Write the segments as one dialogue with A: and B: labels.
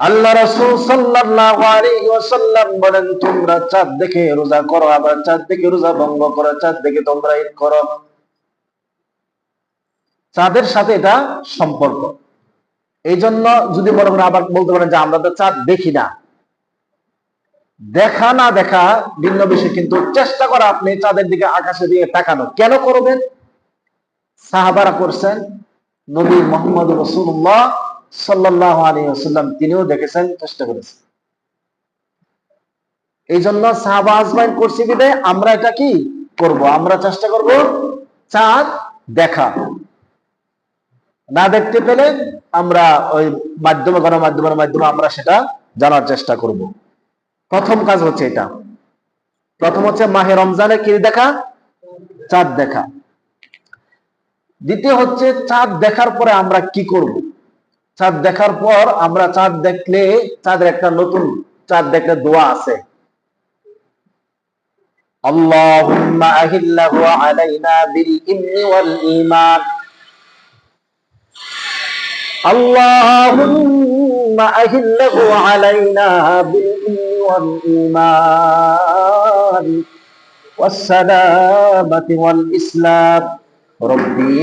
A: আল্লাহ রাসূল সাল্লাল্লাহু বলেন, তোমরা চাঁদ দেখে রোজা করো, আবার চাঁদ দেখে রোজা ভঙ্গ করো চাঁদ দেখে তোমরা ঈদ করো। চাঁদের সাথে এটা সম্পর্ক। এই জন্য যদি মনে করেন আবার বলতে পারেন যে, আমরা তো চাঁদ দেখি না। দেখা না দেখা ভিন্ন বিষয়, কিন্তু চেষ্টা করা আপনি চাঁদের দিকে আকাশের দিকে তাকানো। কেন করবেন? সাহাবারা করছেন নবী মোহাম্মদ রসুল্লাহ সাল্লাহ আলী তিনিও দেখেছেন, চেষ্টা করেছেন। এই জন্য সাহাবা করছি বিদে আমরা এটা কি করব? আমরা চেষ্টা করব চাঁদ দেখা। না দেখতে পেলে আমরা ওই মাধ্যমে, গণমাধ্যমের মাধ্যমে আমরা সেটা জানার চেষ্টা করব। প্রথম কাজ হচ্ছে এটা। প্রথম হচ্ছে মাহে রমজানে কি দেখা? চাঁদ দেখা। দ্বিতীয় হচ্ছে চাঁদ দেখার পরে আমরা কি করব? চাঁদ দেখার পর আমরা চাঁদ দেখলে চাঁদের একটা নতুন চাঁদ দেখলে দোয়া আছে اللهم أهله علينا بالإمن والإيمان اللهم أهله علينا بالإمن والإيمان والسلامة والإسلام ربي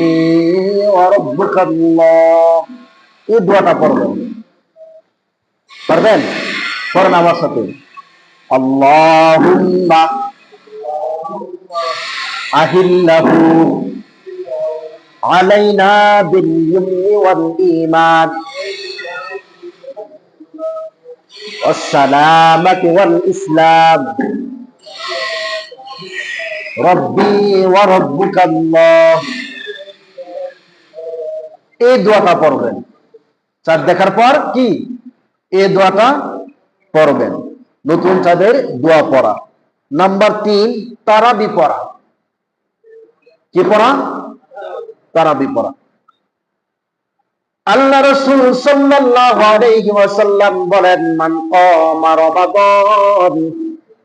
A: وربك الله এই দোয়াটা পড়বেন পারবেন পড়েন আমার সাথে আল্লাহুম্মা আহিল্লাহু علينا باليمن والإيمان والسلامة والإسلام ربي وربك الله এই দোয়াটা পড়বেন চাঁদ দেখার পর কি? এই দোয়াটা পড়বেন। নতুন চাঁদের দোয়া পড়া। নাম্বার তিন, তারাবি পড়া। কি পড়া? তারাবি পড়া। আল্লাহ রাসূল সাল্লাল্লাহু আলাইহি ওয়াসাল্লাম বলেন, মান কামা রমাদান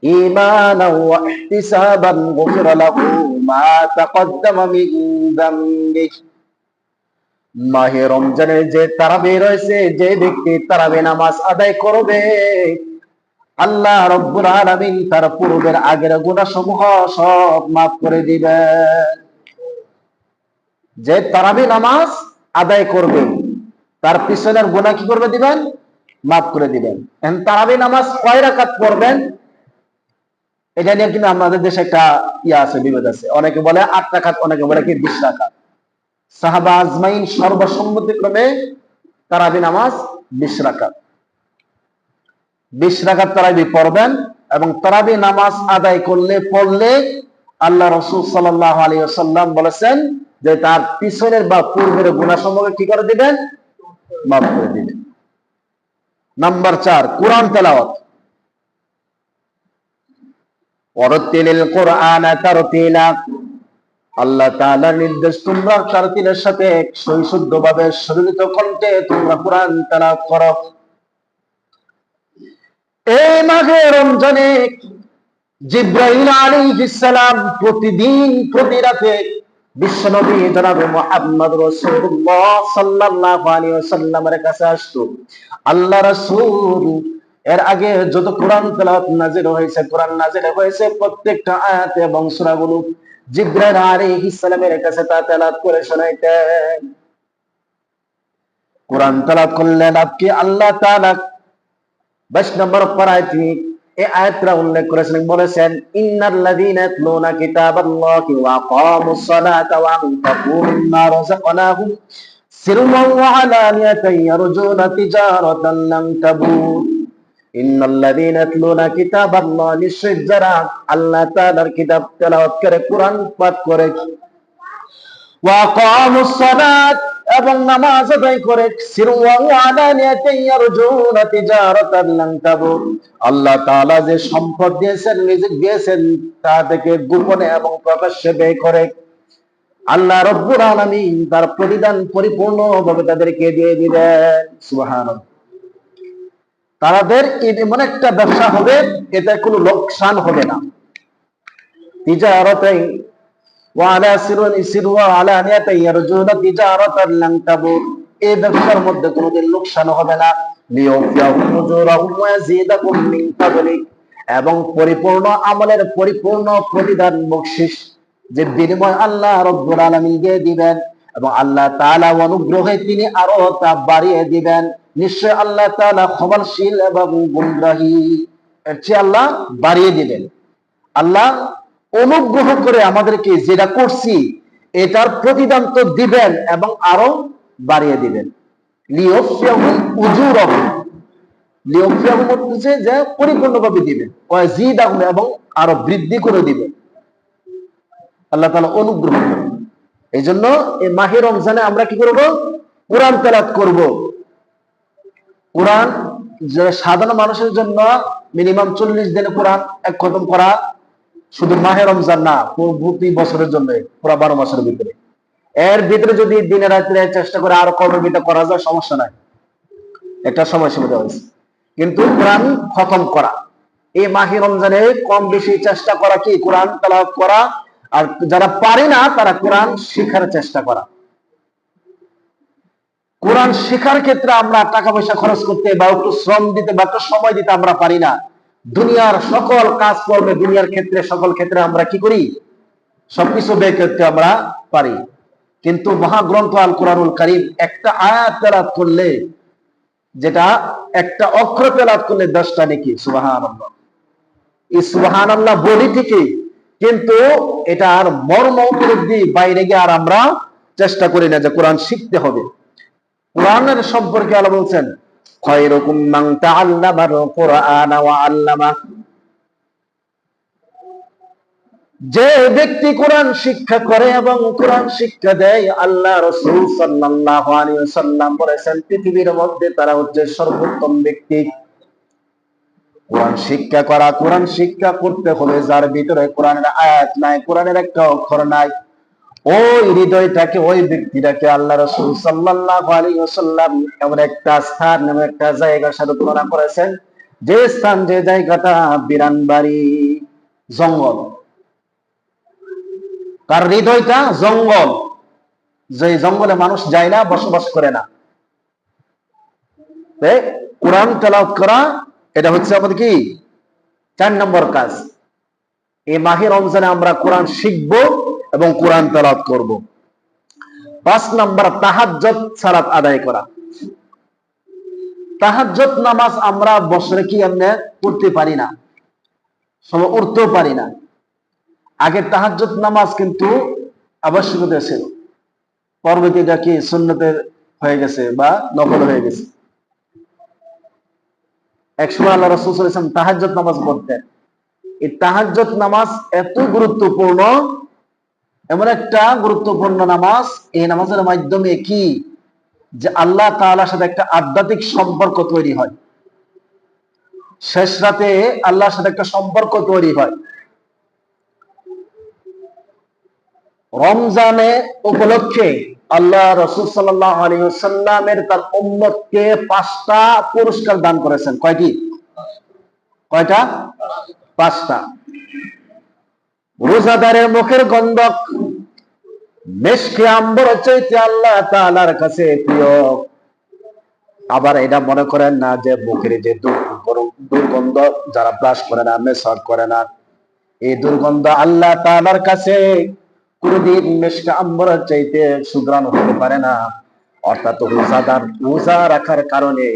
A: ঈমানাও ওয়া ইহতিসাবান লাহু মা তাকদ্দামা মিন মাহে রমজানের যে তারাবি রয়েছে, যে ব্যক্তি তারাবি নামাজ আদায় করবে, আল্লাহ রব্বুল আলামিন তার পূর্বের আগের গুনাহসমূহ সব মাফ করে দিবেন। যে তারাবি নামাজ আদায় করবে, তার পিছনের গুনাহ কি করবে দিবেন? মাফ করে দিবেন। তারাবি নামাজ কয় রাকাত পড়বেন? এটা নিয়ে কিন্তু আমাদের দেশে একটা ইয়া আছে, বিভেদ আছে। অনেকে বলে আট রাকাত, অনেকে বলে কি বিশ রাকাত। সাহাবা আজমাইন সর্বসম্মতিক্রমে তারাবি নামাজ বিশ রাকাত। বিশ রাকাত তারাবি পড়বেন এবং তারাবি নামাজ আদায় করলে, পড়লে আল্লাহ রসুল সাল্লাহ আলী সাল্লাম বলেছেন যে তার পিছনের বা পূর্বের গুণা সম্পর্কে কি করে দিবেন? মাফ করে দিবেন। নাম্বার চার, কোরআন তেলাওয়াত। ওরতিলিল কোরআন তারতিলা। আল্লাহ তাআলার নির্দেশ, তোমরা তারতিলের সাথে সৈশুদ্ধ ভাবে শরীরিত কণ্ঠে তোমরা কোরআন তেলাওয়াত করো। এই মাঘে রমজানে জিব্রাইল আলাইহিস প্রতিদিন, প্রতি রাতে বিশ্বনবী জনাবে মুহাম্মদ রাসূলুল্লাহ কাছে আসতো। আল্লাহ রাসূল এর আগে যত কোরআন তেলাওয়াত নাজিল হয়েছে, কোরআন নাজিল হয়েছে প্রত্যেকটা আয়াত এবং সূরাগুলো জিব্রাইল আলাইহিস সালামের কাছে তা তেলাওয়াত করে শোনাইতেন। কোরআন তেলাওয়াত করলেন আপনি, আল্লাহ তাআলা 22 নম্বর পারায় তিনি এই আয়াতটা উল্লেখ করেছেন, বলেছেন ইন্নাল্লাযীনা ইয়াতলুনা কিতাবাল্লাহি ওয়া আকামুস সালাতা ওয়া আনফাকু মিম্মা রাযাকনাহুম সিররান ওয়া আলানিয়াতান তিজারাতান লান তাবুর আল্লাহ যে সম্পদ দিয়েছেন, রিজিক দিয়েছেন, তা থেকে গোপনে এবং প্রকাশ্যে ব্যয় করে। আল্লাহ রব্বুল আলামিন তার প্রতিদান পরিপূর্ণভাবে তাদেরকে দিয়ে দিবেন। সুবহানাল্লাহ। তাদের এমন একটা ব্যবসা হবে, এতে কোনো লোকসান হবে না। তিজারতে ওয়ালা সিরুন ইয়ারজুনা তিজারাতান এই ব্যবসার মধ্যে কোনোদিন লোকসান হবে না। এবং পরিপূর্ণ আমলের পরিপূর্ণ প্রতিদান বকশিস যে বিনিময় আল্লাহ রব্বুল আলামিনকে দিবেন এবং আল্লাহ তাআলা অনুগ্রহে তিনি আরও তা বাড়িয়ে দিবেন। নিশ্চয় আল্লাহ তাআলা ক্ষমাশীল এবং এর চেয়ে আল্লাহ বাড়িয়ে দিবেন। আল্লাহ অনুগ্রহ করে আমাদেরকে যেটা করছি, এটার প্রতিদান তো দিবেন এবং আরও বাড়িয়ে দিবেন। যে পরিপূর্ণভাবে দিবেন এবং আরও বৃদ্ধি করে দিবেন। আল্লাহ তাআলা অনুগ্রহ এই জন্য এই মাহে রমজানে আমরা কি করব? কোরআন তেলাত করব। কোরআন যে সাধারণ মানুষের জন্য মিনিমাম চল্লিশ দিনে কোরআন এক খতম করা শুধু মাহে রমজান না, প্রতি বছরের জন্য, পুরো বারো মাসের ভিতরে। এর ভিতরে যদি দিনে রাত্রে চেষ্টা করে আরও কমের ভিতরে করা যায়, সমস্যা নাই। একটা সময় সীমা দেওয়া হয়েছে। কিন্তু কোরআন খতম করা, এই মাহে রমজানে কম বেশি চেষ্টা করা কি? কোরআন তালাওয়াত করা, আর যারা পারে না, তারা কোরআন শেখার চেষ্টা করা। কোরআন শেখার ক্ষেত্রে আমরা টাকা পয়সা খরচ করতে বা একটু শ্রম দিতে বা একটু সময় দিতে আমরা পারি না। দুনিয়ার সকল কাজ কর্মে দুনিয়ার ক্ষেত্রে, সকল ক্ষেত্রে আমরা কি করি? সবকিছু ব্যয় করতে আমরা পারি। কিন্তু মহাগ্রন্থ আল কোরআনুল করিম একটা আয়াত তেলাত করলে, যেটা একটা অক্ষর তেলাত করলে দশটা নাকি সুবাহান এই সুবাহান আল্লাহ বলি ঠিকই কিন্তু এটার মর্ম উপলব্ধি বাইরে গিয়ে আর আমরা চেষ্টা করি না যে কোরআন শিখতে হবে। কোরআনের সম্পর্কে আল্লাহ বলছেন যে ব্যক্তি কোরআন শিক্ষা করে এবং কোরআন শিক্ষা দেয়, আল্লাহ রসুল সাল্লাল্লাহু আলাইহি বলেছেন, পৃথিবীর মধ্যে তারা হচ্ছে সর্বোত্তম ব্যক্তি। কোরআন শিক্ষা করা, কোরআন শিক্ষা করতে হলে যার ভিতরে কোরআনের আয়াত নাই, কোরআনের একটা অক্ষর নাই ওই হৃদয়টাকে, ওই ব্যক্তিটাকে আল্লাহ রসুল সাল্লাল্লাহু আলাইহি ওয়াসাল্লাম এমন একটা স্থান, এমন একটা জায়গার সাথে তুলনা করেছেন, যে স্থান, যে জায়গাটা বিরান বাড়ি জঙ্গল। তার হৃদয়টা জঙ্গল। যে জঙ্গলে মানুষ যায় না, বসবাস করে না। কোরআন তেলাওয়াত করা, এটা হচ্ছে আমাদের কি? চার নম্বর কাজ। এই মাহে রমজানে আমরা কোরআন শিখব এবং কোরআন তেলাওয়াত করব। পাঁচ নম্বর তাহাজ্জত সালাত আদায় করা। তাহাজ্জত নামাজ আমরা বছরে কি এমনি পড়তে পারি না সময় উঠতেও পারি না। আগে তাহাজ্জত নামাজ কিন্তু আবশ্যকতা ছিল। পরবর্তী এটা কি সুন্নতের হয়ে গেছে বা নকল হয়ে গেছে। একসময় আল্লাহ রসুল ইসলাম তাহাজ্জত নামাজ পড়তেন। এই তাহাজ্জত নামাজ এত গুরুত্বপূর্ণ এমন একটা গুরুত্বপূর্ণ নামাজ, এই নামাজের মাধ্যমে কি? যে আল্লাহ তাআলার সাথে একটা আধ্যাত্মিক সম্পর্ক তৈরি হয়। শেষ রাতে আল্লাহর সাথে একটা সম্পর্ক তৈরি হয়। রমজানে উপলক্ষে আল্লাহ রসুল সাল্লামের তার উম্মতকে পাঁচটা পুরস্কার দান করেছেন। কয়টি? কয়টা? পাঁচটা। রোজাদারের মুখের গন্ধক। মেশকে আম্বর চাইতে আল্লাহ তাআলার কাছে প্রিয়। আবার এটা মনে করেন না যে মুখের যে দুর্গন্ধ যারা ব্রাশ করে না মেসাক করে না, এই দুর্গন্ধ আল্লাহ তাআলার কাছে কোনদিন মেশকা আম্বরের চাইতে সুগ্রাণ হতে পারে না। অর্থাৎ রোজাদার রোজা রাখার কারণে,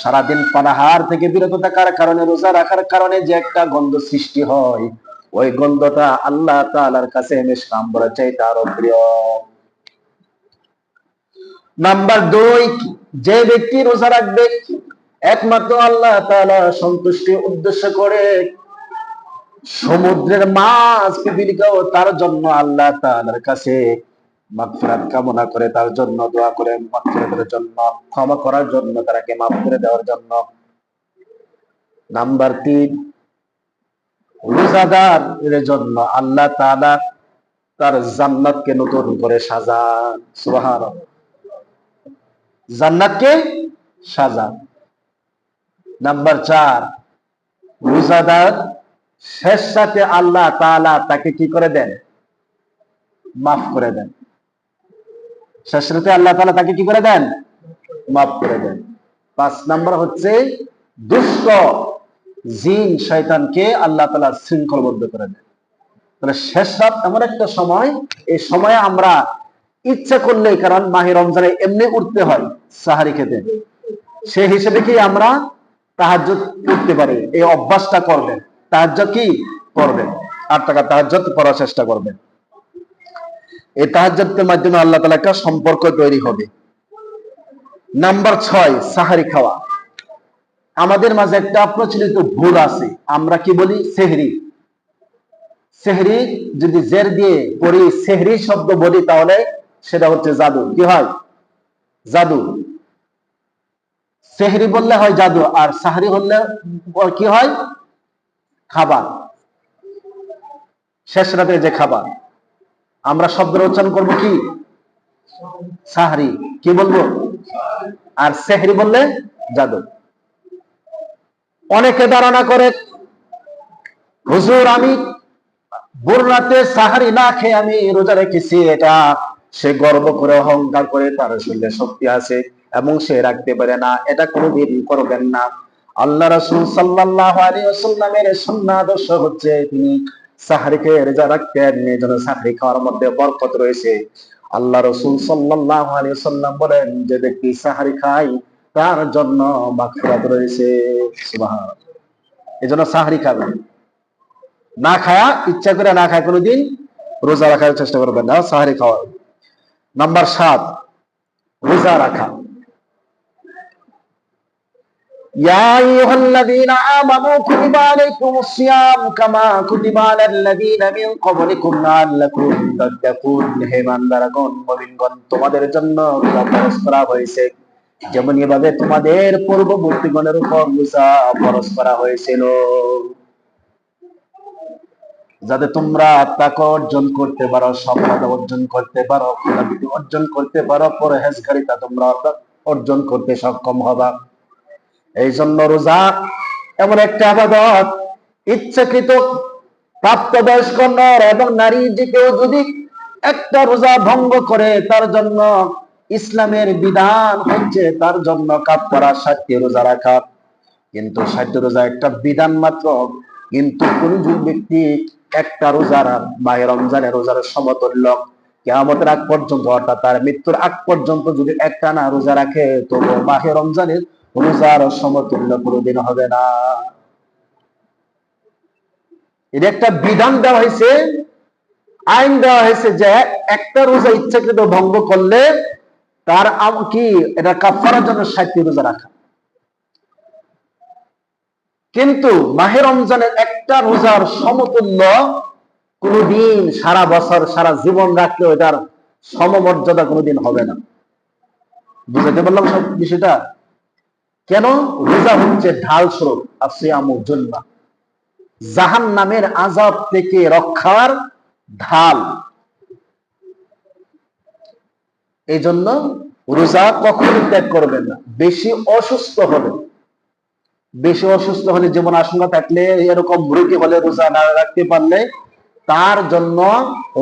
A: সারাদিন পানাহার থেকে বিরত থাকার কারণে, রোজা রাখার কারণে যে একটা গন্ধ সৃষ্টি হয়। ওই গন্ধটা আল্লাহ তাআলার কাছে মেশকা আম্বরের চাইতে আরও প্রিয়। নাম্বার দুই, যে ব্যক্তি রোজা রাখবে, একমাত্র আল্লাহ তাআলা সন্তুষ্টি উদ্দেশ্য করে। সমুদ্রের মাছ পৃথিবীকেও তার জন্য আল্লাহ তাআলার কাছে মাগফিরাত কামনা করে, তার জন্য দোয়া করে, মাগফিরাতের জন্য, ক্ষমা করার জন্য, তারাকে মাফ করে দেওয়ার জন্য। নাম্বার তিন রোজাদার এর জন্য আল্লাহ তাআলা তার জান্নাতকে নতুন করে সাজান। সুবহানাল্লাহ। জান্নাতকে সাজান। নাম্বার চার, রোজাদার শেষ সাথে আল্লাহ তাআলা তাকে কি করে দেন? মাফ করে দেন। শেষ রাতে আল্লাহ তাআলা তাকে কি করে দেন? মাফ করে দেন। পাঁচ নাম্বার হচ্ছে দুষ্ট জিন শয়তানকে আল্লাহ তালা শৃঙ্খলবদ্ধ করে দেয় তাহলে শেষ রাত এমন একটা সময়, এই সময়ে আমরা ইচ্ছা করলেই, কারণ মাহে রমজানে এমনি উঠতে হয় সাহারি খেতে। সেই হিসেবে কি আমরা তাহাজ করতে পারি? এই অভ্যাসটা করবেন। তাহাজ কি করবেন? আট টাকা তাহাজ পড়ার চেষ্টা করবেন। এই তাহাজের মাধ্যমে আল্লাহ তালা একটা সম্পর্ক তৈরি হবে। নাম্বার ছয়, সাহারি খাওয়া। আমাদের মাঝে একটা প্রচলিত ভুল আছে। আমরা কি বলি? সেহরি। সেহরি, যদি জের দিয়ে পড়ি, সেহরি শব্দ বলি তাহলে সেটা হচ্ছে জাদু। কি হয়? জাদু। সেহরি বললে হয় জাদু, আর সাহারি বললে কি হয়? খাবার। শেষ রাতে যে খাবার। আমরা শব্দের উচ্চারণ করব কি? সাহারি। কি বলব? আর সেহরি বললে জাদু। অনেকে ধারণা করে, হুজুর, আমি রাতে সাহারি না খেয়ে আমি রোজা রেখেছি, এটা সে গর্ব করে, অহংকার করে, তার শরীরে শক্তি আছে এবং সে রাখতে পারে না, এটা কোনোদিন করবেন না। আল্লাহ রসুল সাল্লাহ আলী আসাল্লামের সন্ন্যাদর্শ হচ্ছে, তিনি সাহারিকে রেজা রাখতেন জন্য সাহারি খাওয়ার মধ্যে বরকত রয়েছে। আল্লাহ রসুল সাল্লাহ আলী বলেন, যে ব্যক্তি সাহারি খায় তার জন্য মাগফিরাত রয়েছে সুবহান এজন্য সাহারি খাবেন না খায়া ইচ্ছা করে না খায় কোনোদিন রোজা রাখার চেষ্টা করবেন না সাহারি খাওয়া নাম্বার সাত রোজা রাখা يا أيها الذين آمنوا كتب عليكم الصيام كما كتب على الذين من قبلكم لعلكم تتقون হে বান্দারাগণ মুমিনগণ তোমাদের জন্য রোজা ফরজ করা হয়েছে যেমন এভাবে তোমাদের পূর্ববর্তীগণের উপর রোজা ফরজ করা হয়েছিল। যাতে তোমরা তাকে অর্জন করতে পারো সফলতা অর্জন করতে পারো খোলাবিটি অর্জন করতে পারো, পরহেজগারিতা তোমরা অর্জন করতে সক্ষম হবা। এই জন্য রোজা এমন একটা আবাদত, ইচ্ছাকৃত প্রাপ্তবয়স্ক নর এবং নারী যে কেউ যদি একটা রোজা ভঙ্গ করে, তার জন্য ইসলামের বিধান হচ্ছে তার জন্য কাপ করা ষাটটি রোজা রাখা। কিন্তু ষাটটি রোজা একটা বিধান মাত্র। কিন্তু কোন ব্যক্তি একটা রোজার মাহে রমজানের রোজার সমতুল্য কেমতের আগ পর্যন্ত, অর্থাৎ তার মৃত্যুর আগ পর্যন্ত যদি একটা না রোজা রাখে তবু মাহে রমজানের রোজার সমতুল্য কোনোদিন হবে না। এটা একটা বিধান দেওয়া হয়েছে, আইন দেওয়া হয়েছে যে একটা রোজা ইচ্ছাকৃত ভঙ্গ করলে তার কি? এটা কাফারার জন্য ষাটটি রোজা রাখা। কিন্তু মাহে রমজানের একটা রোজার সমতুল্য কোনদিন সারা বছর, সারা জীবন রাখলে এটার সমমর্যাদা কোনোদিন হবে না। বুঝাতে পারলাম সব বিষয়টা? কেন? রোজা হচ্ছে ঢাল স্বরূপ স্রোত জন্য জাহান নামের আজাব থেকে রক্ষার ঢাল। এই জন্য রোজা কখনো ত্যাগ করবেন না বেশি অসুস্থ হলে বেশি অসুস্থ হলে যেমন আশঙ্কা থাকলে এরকম রোগী হলে রোজা না রাখতে পারলে তার জন্য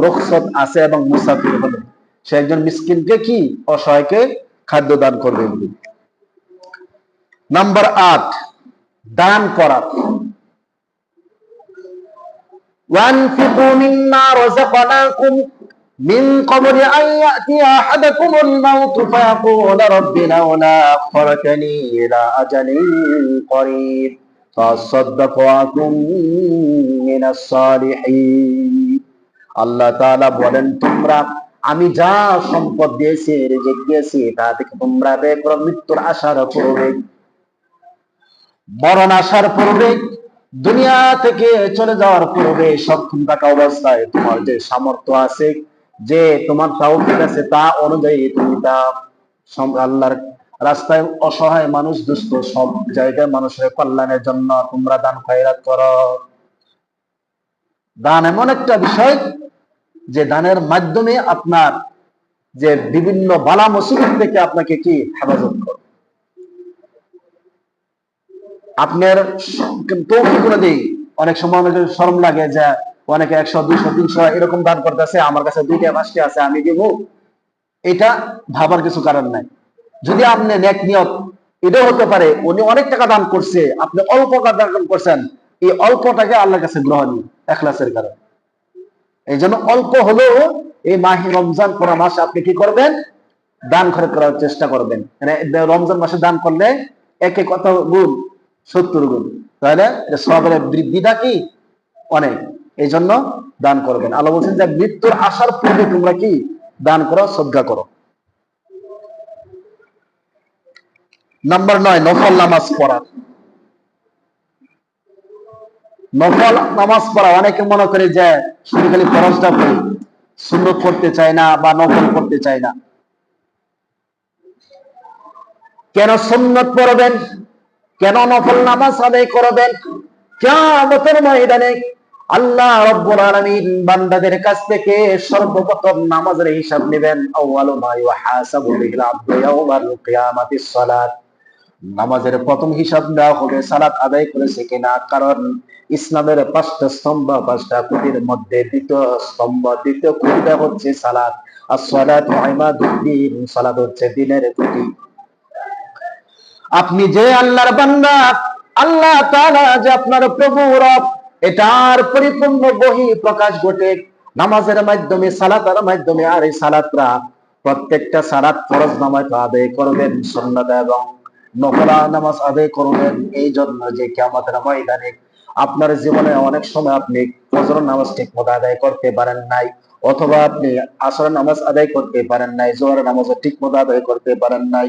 A: রক্ষত আছে এবং মুসাফির হলে সে একজন মিসকিনকে কি অসহায়কে খাদ্য দান করবে নাম্বার আট দান করা وانفقوا مما رزقناكم من قبل أن يأتي أحدكم الموت فيقول رب لولا أخرتني إلى أجل قريب فأصدق وأكن من الصالحين আল্লাহ তাআলা বলেন তোমরা আমি যা সম্পদ দিয়েছি রেজেক দিয়েছি তা থেকে তোমরা ব্যয় করো মৃত্যুর আশার পূর্বে মরণ আসার পূর্বে দুনিয়া থেকে চলে যাওয়ার পূর্বে সক্ষম থাকা অবস্থায় তোমার যে সামর্থ্য আছে যে তোমার তাওফিক আছে তা অনুযায়ী তুমি তা আল্লাহর রাস্তায় অসহায় মানুষ, দুস্থ সব জায়গায় মানুষের কল্যাণের জন্য তোমরা দান, খয়রাত করো। দান এমন একটা বিষয় যে দানের মাধ্যমে আপনার যে বিভিন্ন বালা মুসিবত থেকে আপনাকে কি হেফাজত করে আপনার তৌফিক অনুযায়ী অনেক সময় অনেক শরম লাগে যে অনেকে একশো, দুইশো, তিনশো এরকম দান করতেছে, আমার কাছে দুইটা পাঁচটি আছে, আমি দিব। এটা ভাবার কিছু কারণ নাই। যদি আপনি নেক নিয়ত এটা হতে পারে, উনি অনেক টাকা দান করছে, আপনি অল্প দান করছেন, এই অল্পটাকে আল্লাহর কাছে গ্রহণীয় এখলাসের কারণে। এই জন্য অল্প হলেও এই মাহে রমজান পুরো মাসে আপনি কি করবেন? দান খরচ করার চেষ্টা করবেন। মানে রমজান মাসে দান করলে একে কত গুণ? সত্তর গুণ। তাহলে সবের বৃদ্ধিটা কি? অনেক। এই জন্য দান করবেন। আল্লাহ বলছেন যে মৃত্যুর আসার পূর্বে তোমরা কি দান করো শ্রদ্ধা করো। নাম্বার নয়, নফল নামাজ পড়া। নফল নামাজ পড়া, অনেকে মনে করে যে শুধু খালি ফরজটা পড়ি সুন্দর করতে চায় না বা নফল করতে চায় না। কেন সুন্নত পড়বেন? কেন নফল নামাজ আদায় করবেন? কিয়ামতের ময়দানে আল্লাহ রব্বুল আলামিন বান্দাদের কাছ থেকে সর্বপ্রথম নামাজের হিসাব নেবেন। আউয়ালু মা ইউহাসাবু বিল আবদু ইয়াউমাল কিয়ামাতিস সালাত। নামাজের প্রথম হিসাব দেওয়া হবে, সালাত আদায় করেছে কিনা? কারণ ইসলামের পাঁচটা স্তম্ভ, পাঁচটা খুঁটির মধ্যে দ্বিতীয় স্তম্ভ, দ্বিতীয় খুঁটিটা হচ্ছে সালাত। আর সালাত ইমাদুদ্দিন সালাত হচ্ছে দিনের খুঁটি। আপনি যে আল্লাহর বান্দা, আল্লাহ তাআলা যে আপনার প্রভু রব এটার পরিপূর্ণ বহি প্রকাশ ঘটে নামাজের মাধ্যমে, সালাতের মাধ্যমে, আর এই সালাতরা প্রত্যেকটা সালাত ফরজ নামাজ আদায় করবেন, সুন্নাত এবং নফলা নামাজ আদায় করবেন। এই জন্য যে কিয়ামতের ময়দানে আপনার জীবনে অনেক সময় আপনি ফজর নামাজ ঠিক মতো আদায় করতে পারেন নাই, অথবা আপনি আসর নামাজ আদায় করতে পারেন নাই জোহর নামাজও ঠিক মতো আদায় করতে পারেন নাই।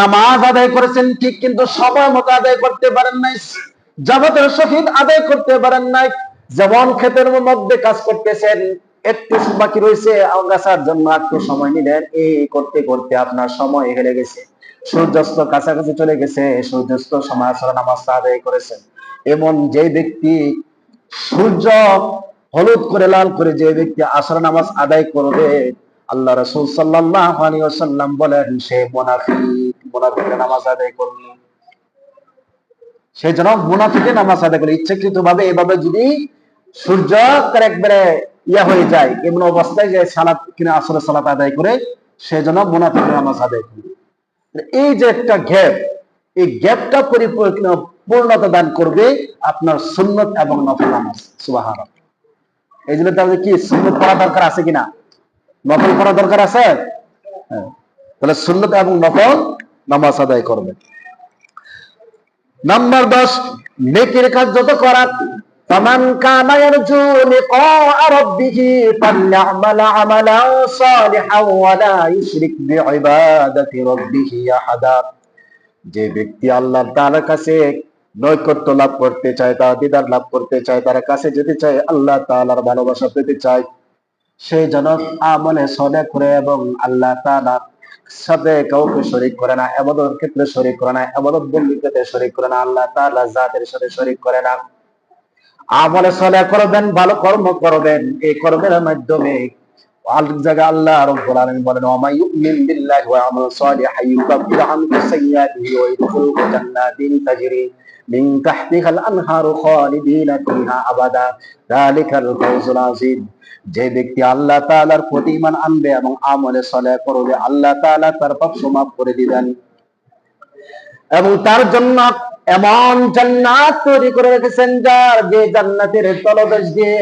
A: নামাজ আদায় করেছেন ঠিক, কিন্তু সময় মতো আদায় করতে পারেন নাই। জামাতের শহীদ আদায় করতে পারেন নাই। যেমন ক্ষেতের মধ্যে কাজ করতেছেন একটু বাকি রয়েছে। আগাছার জন্য একটু সময় নিলেন। এই করতে করতে আপনার সময় হেরে গেছে। সূর্যাস্ত কাছাকাছি চলে গেছে। সূর্যাস্ত সময় আসলে নামাজ আদায় করেছেন। এমন যে ব্যক্তি সূর্য হলুদ করে, লাল করে যে ব্যক্তি আসর নামাজ আদায় করবে, আল্লাহ রসুল আলাইহি বলেন, সে মুনাফিক, মুনাফিকের নামাজ আদায় করবে। সেই জন্য মুনাফিকে নামাজ আদায় করে ইচ্ছাকৃত ভাবে এভাবে যদি সূর্য একবারে ইয়া হয়ে যায়, এমন অবস্থায় যে সালাত কিনা আসরে সালাত আদায় করে, সেজন্য মুনাফিকের নামাজ আদায় করে এই যে একটা গ্যাপ, এই গ্যাপটা পরিপূর্ণ, পূর্ণতা দান করবে আপনার সুন্নত এবং নফল নামাজ সুবাহান এই জন্য তাহলে কি, সুন্নত করা দরকার আছে কিনা? নফল করা দরকার আছে? হ্যাঁ। তাহলে সুন্নত এবং নফল নামাজ আদায় করবে। নাম্বার দশ নেকির কাজ যত করা فمن كان يرجو لقاء ربه فليعمل عملا صالحا ولا يشرك بعبادة ربه أحدا যে ব্যক্তি আল্লাহ তাআলার কাছে নৈকট্য লাভ করতে চায় তার দিদার লাভ করতে চায় তার কাছে যেতে চায় আল্লাহ তাআলার ভালোবাসা পেতে চায় সেই যেন আমলে সদে করে এবং আল্লাহ তাআলার সাথে কাউকে শরিক করে না এবাদত ক্ষেত্রে শরিক করে না এবাদত বন্দিতে শরিক করে না, আল্লাহ তাআলা জাতের সাথে শরিক করে না। আমলে সলে করবেন, ভালো কর্ম করবেন, এই কর্মের মাধ্যমে আল্লাহ রব্বুল আলামিন বলেন ওয়া ইউমিন বিল্লাহি ওয়া আমাল আনহু সাইয়্যাতিহি ওয়া জান্নাতিন তাজরি। মিন তাহতিহাল আনহারু খালিদিনা ফিহা আবাদা যালিকাল ফাওজুল আযীম যে ব্যক্তি আল্লাহ তাআলার প্রতি ঈমান আনবে এবং আমলে সলে করবে, আল্লাহ তাআলা তার পাপ মাফ করে দিবেন। এবং তার জন্য এমন জান্নাত তৈরি করে রেখেছেন যার যে জান্নাতের তলদেশ দিয়ে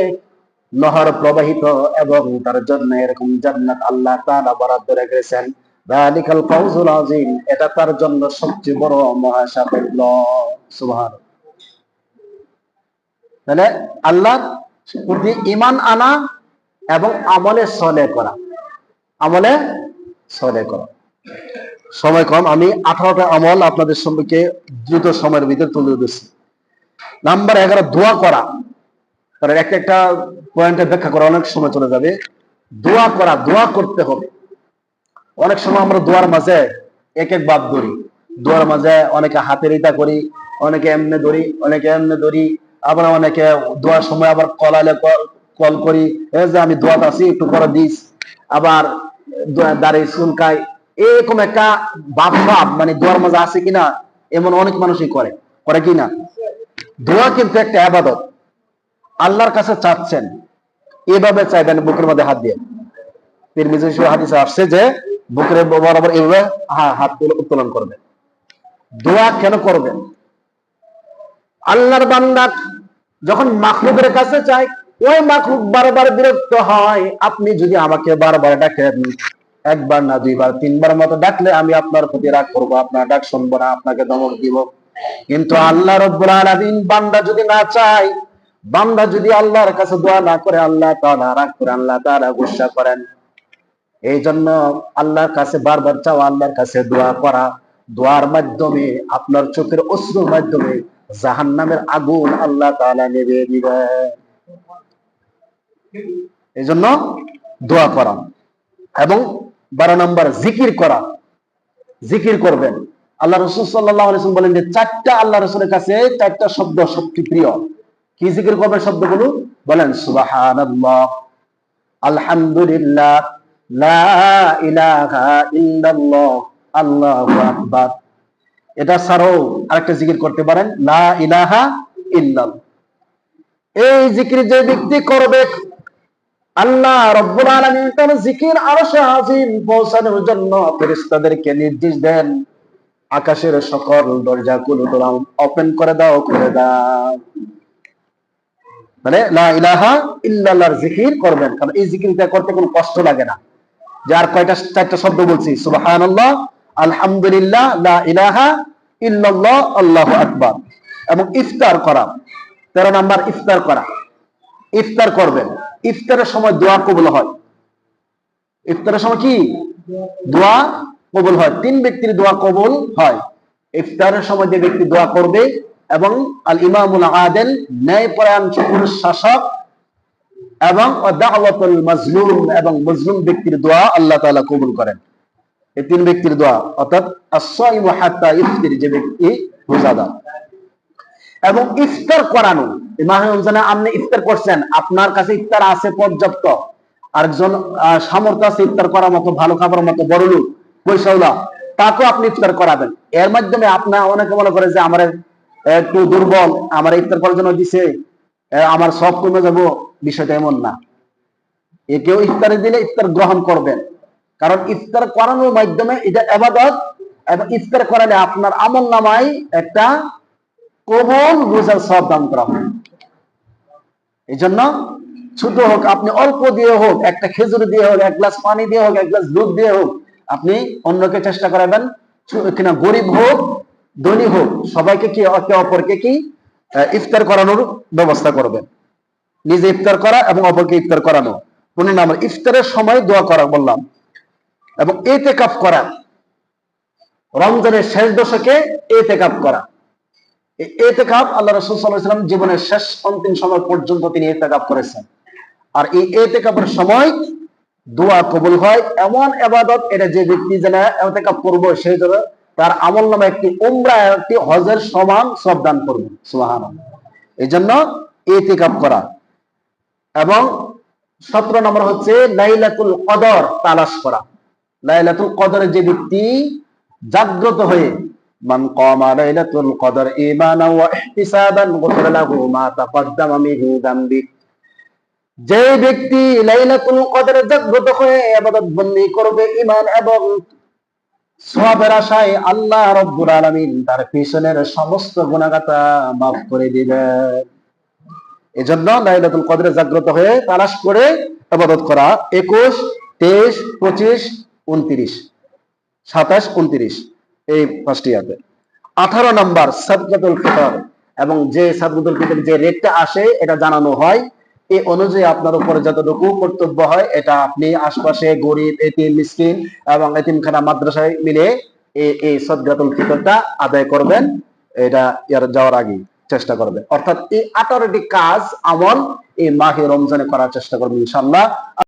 A: নহর প্রবাহিত এবং তার জন্য এরকম জান্নাত আল্লাহ তাআলা বরাদ্দ রেখেছেন। যালিকাল ফাউজুল আযীম, এটা তার জন্য সবচেয়ে বড় সুবহান তাহলে আল্লাহ প্রতি আনা এবং আমলে সলে করা। আমলে সলে করা। সময় কম, আমি আঠারোটা আমল আপনাদের সম্পর্কে দ্রুত সময়ের ভিতরে তুলে দিচ্ছি নাম্বার এগারো, দোয়া করা। কারণ একটা একটা পয়েন্টে ব্যাখ্যা করা, অনেক সময় চলে যাবে। দোয়া করা, দোয়া করতে হবে। অনেক সময় আমরা দোয়ার মাঝে এক এক বাদ ধরি। দোয়ার মাঝে অনেকে হাতের ইটা করি, অনেকে এমনে ধরি, অনেকে এমনে ধরি, আবার অনেকে দোয়ার সময় আবার কলালে কল করি এই যে আমি দোয়াত আছি, একটু করে দিস। আবার দাঁড়িয়ে চুলকায় এরকম একটা বাপ ভাব মানে দোয়ার মাঝে আছে কিনা, এমন অনেক মানুষই করে। করে কিনা দোয়া কিন্তু একটা আবাদত। আল্লাহর কাছে চাচ্ছেন, এভাবে চাইবেন বুকের মধ্যে হাত দিয়ে। আসছে যে, বুকের বরাবর এইভাবে হাত উত্তোলন দোয়া কেন করবেন আল্লাহর বান্দা যখন মাখলুকের কাছে ওই মাখলুক বারবার বিরক্ত হয়, আপনি যদি আমাকে বারবার ডাকেন একবার না, দুইবার, তিনবার মতো ডাকলে আমি আপনার প্রতি রাগ করব, আপনার ডাক শুনব না, আপনাকে দমক দিব। কিন্তু আল্লাহ রব্বুল আলামিন বান্দা যদি না চায়, বান্দা যদি আল্লাহর কাছে দোয়া না করে, আল্লাহ তাআলা রাগ করে, আল্লাহ তাআলা গুসা করেন। এই জন্য আল্লাহর কাছে বারবার চাওয়া আল্লাহর কাছে দোয়া করা। দোয়ার মাধ্যমে, আপনার চোখের অশ্রুর মাধ্যমে জাহান্নামের আগুন আল্লাহ তাআলা নেবে দিবে এই জন্য দোয়া করা। এবং বারো নম্বর, জিকির করা। জিকির করবেন। আল্লাহ রসুল সাল্লাহ আলাইসাল্লাম বলেন যে, চারটা আল্লাহ রসুলের কাছে চারটা শব্দ সবচেয়ে প্রিয়। কি জিকির করবেন শব্দগুলো? বলেন, সুবহানাল্লাহ, আলহামদুলিল্লাহ। এটা ছাড়াও আরেকটা জিকির করতে পারেন এই জিকির যে ব্যক্তি করবে, আল্লাহ রব্বুল আলামিন তার জিকির আজিম পৌঁছানোর জন্য নির্দেশ দেন, আকাশের সকল দরজাগুলো তোমরা ওপেন করে দাও করে দাও। মানে লা ইলাহা ইল্লাল্লাহর জিকির করবেন, কারণ এই জিকিরটা করতে কোনো কষ্ট লাগে না। যার কয়টা, চারটা শব্দ বলছি? সুবহানাল্লাহ, আলহামদুলিল্লাহ, লা ইলাহা ইল্লাল্লাহ, আল্লাহু আকবার। এবং ইফতার করা। তেরো নাম্বার, ইফতার করা। ইফতার করবেন। ইফতারের সময় দোয়া কবুল হয়। ইফতারের সময় কি? দোয়া কবুল হয়। তিন ব্যক্তির দোয়া কবুল হয়। ইফতারের সময় যে ব্যক্তি দোয়া করবে এবং আল ইমামুল আদেল ন্যায়পরায়ণ পুরুষ শাসক এবং এবং মজলুম ব্যক্তির দোয়া আল্লাহ তাআলা কবুল করেন। এই তিন ব্যক্তির দোয়া, অর্থাৎ যে ব্যক্তি রোজাদার এবং ইফতার করানো মাহে আপনি ইফতার করছেন, আপনার কাছে ইফতার আছে পর্যাপ্ত। আরেকজন সামর্থ্য আছে ইফতার করার মতো, ভালো খাবার মতো, বড় লোক, পয়সাওয়ালা, তাকেও আপনি ইফতার করাবেন। এর মাধ্যমে আপনার অনেকে মনে করে যে আমার একটু দুর্বল, আমার ইফতার করার জন্য দিছে আমার সব কমে যাব, বিষয়টা এমন না। একেও ইফতারে দিলে ইফতার গ্রহণ করবেন। কারণ ইফতার করানোর মাধ্যমে এটা এবাদত এবং ইফতার করালে আপনার আমল নামায় একটা কবল রোজার সব দান করা হয়। এই জন্য ছোট হোক, আপনি অল্প দিয়ে হোক, একটা খেজুর দিয়ে হোক, এক গ্লাস পানি দিয়ে হোক, এক গ্লাস দুধ দিয়ে হোক, আপনি অন্যকে চেষ্টা করাবেন। কিনা গরিব হোক, ধনী হোক, সবাইকে কি অপরকে কি ইফতার করানোর ব্যবস্থা করবেন নিজে ইফতার করা এবং অপরকে ইফতার করানো। পনেরো নাম্বার ইফতারের সময় দোয়া করা বললাম। এবং এতে কাপ করা। রমজানের শেষ দশকে এতে কাপ করা। এই এতেকাপ আল্লাহ রসুল সাল্লাম জীবনের শেষ অন্তিম সময় পর্যন্ত তিনি এতেকাপ করেছেন। আর এই এতেকাপের সময় দোয়া কবুল হয়। এমন এবাদত এটা যে ব্যক্তি যেন এতেকাপ করব সেই জন্য তার আমল নামে একটি উমরা, একটি হজের সমান সব দান করবে। সুবাহান এই জন্য এতেকাপ করা। এবং সতেরো নম্বর হচ্ছে লাইলাতুল কদর তালাশ করা। লাইলাতুল কদরের যে ব্যক্তি জাগ্রত হয়ে, মান কামা লাইলাতুল কদর ঈমানান ওয়া ইহতিসাবান লাহু মা যামবি যে ব্যক্তি লাইলাতুল কদরে জাগ্রত হয়ে, ইবাদত বন্দী করবে, ঈমান এবং সওয়াবের আশায় আল্লাহ রাব্বুল আলামিন তার পিছনের সমস্ত গুনাহগাতা মাফ করে দিবেন এজন্য লাইলাতুল কদরে জাগ্রত হয়ে তালাশ করে ইবাদত করা একুশ, তেইশ, পঁচিশ, উনত্রিশ, সাতাশ, উনত্রিশ এই ফার্স্ট ইয়ারতে আঠারো নাম্বার সাদকাতুল ফিতর এবং যে সাদকাতুল ফিতর যে রেটটা আসে এটা জানানো হয় এই অনুযায়ী আপনার উপরে যতটুকু কর্তব্য হয়, এটা আপনি আশপাশে গরিব, এতিম, মিসকিন এবং এতিমখানা মাদ্রাসায় মিলে এই সদগাতুল ফিতরটা আদায় করবেন। এটা ইয়ার যাওয়ার আগে চেষ্টা করবে অর্থাৎ এই আঠারোটি কাজ আমল এই মাহে রমজানে করার চেষ্টা করবেন ইনশাল্লাহ